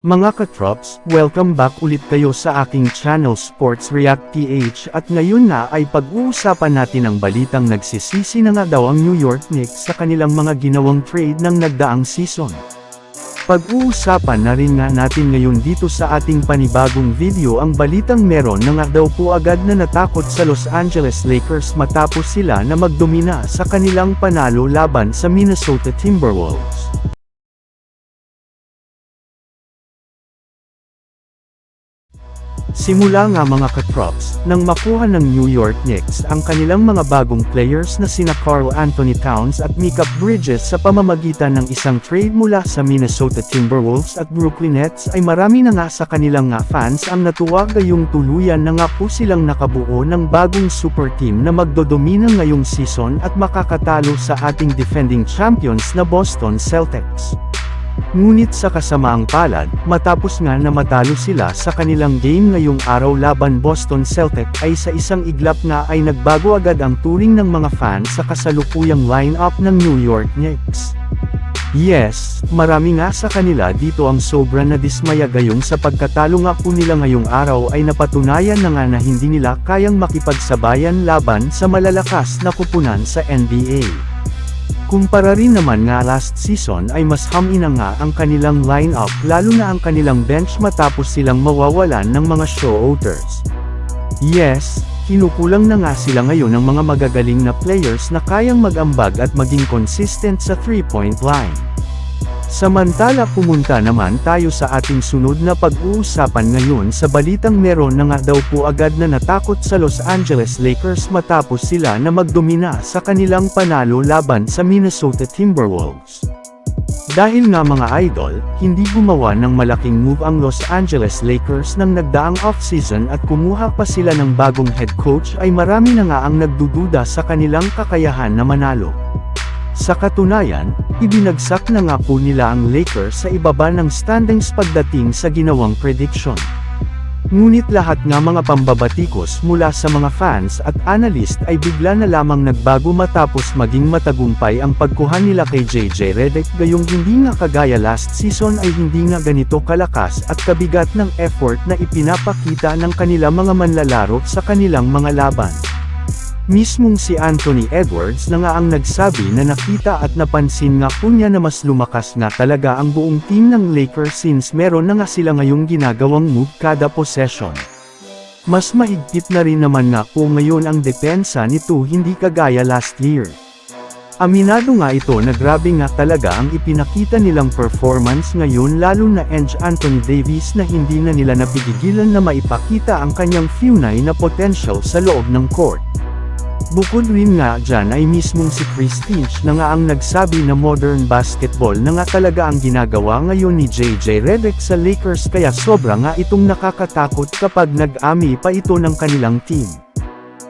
Mga katrops, welcome back ulit kayo sa aking channel Sports React PH at ngayon na ay pag-uusapan natin ang balitang nagsisisi na nga daw ang New York Knicks sa kanilang mga ginawang trade ng nagdaang season. Pag-uusapan na rin nga natin ngayon dito sa ating panibagong video ang balitang meron na nga daw po agad na natakot sa Los Angeles Lakers matapos sila na magdomina sa kanilang panalo laban sa Minnesota Timberwolves. Simula nga mga katrops, nang makuha ng New York Knicks ang kanilang mga bagong players na sina Carl Anthony Towns at Mika Bridges sa pamamagitan ng isang trade mula sa Minnesota Timberwolves at Brooklyn Nets ay marami na nga sa kanilang nga fans ang natuwa gayong tuluyan na nga po silang nakabuo ng bagong super team na magdodomina ngayong season at makakatalo sa ating defending champions na Boston Celtics. Ngunit sa kasamaang palad, matapos nga na matalo sila sa kanilang game ngayong araw laban Boston Celtic ay sa isang iglap nga ay nagbago agad ang turing ng mga fans sa kasalukuyang lineup ng New York Knicks. Yes, marami nga sa kanila dito ang sobra na dismaya gayong sa pagkatalo nga po nila ngayong araw ay napatunayan na nga na hindi nila kayang makipagsabayan laban sa malalakas na kupunan sa NBA. Kumpara rin naman nga last season ay mas hamina nga ang kanilang lineup lalo na ang kanilang bench matapos silang mawawalan ng mga show-outers. Yes, kinukulang na nga sila ngayon ng mga magagaling na players na kayang mag-ambag at maging consistent sa 3-point line. Samantala pumunta naman tayo sa ating sunod na pag-uusapan ngayon sa balitang meron na nga daw po agad na natakot sa Los Angeles Lakers matapos sila na magdomina sa kanilang panalo laban sa Minnesota Timberwolves. Dahil nga mga idol, hindi gumawa ng malaking move ang Los Angeles Lakers nang nagdaang off-season at kumuha pa sila ng bagong head coach ay marami na nga ang nagdududa sa kanilang kakayahan na manalo. Sa katunayan, ibinagsak na nga po nila ang Lakers sa ibaba ng standings pagdating sa ginawang prediction. Ngunit lahat nga mga pambabatikos mula sa mga fans at analyst ay bigla na lamang nagbago matapos maging matagumpay ang pagkuha nila kay JJ Redick gayong hindi nga kagaya last season ay hindi nga ganito kalakas at kabigat ng effort na ipinapakita ng kanila mga manlalaro sa kanilang mga laban. Mismong si Anthony Edwards na nga ang nagsabi na nakita at napansin nga po niya na mas lumakas nga talaga ang buong team ng Lakers since meron na nga sila ngayong ginagawang move kada possession. Mas mahigpit na rin naman nga po ngayon ang depensa nito hindi kagaya last year. Aminado nga ito na grabe nga talaga ang ipinakita nilang performance ngayon lalo na Eng Anthony Davis na hindi na nila napigigilan na maipakita ang kanyang funay na potential sa loob ng court. Bukod rin nga dyan ay mismong si Chris Finch na nga ang nagsabi na modern basketball na nga talaga ang ginagawa ngayon ni JJ Redick sa Lakers kaya sobra nga itong nakakatakot kapag nag-ami pa ito ng kanilang team.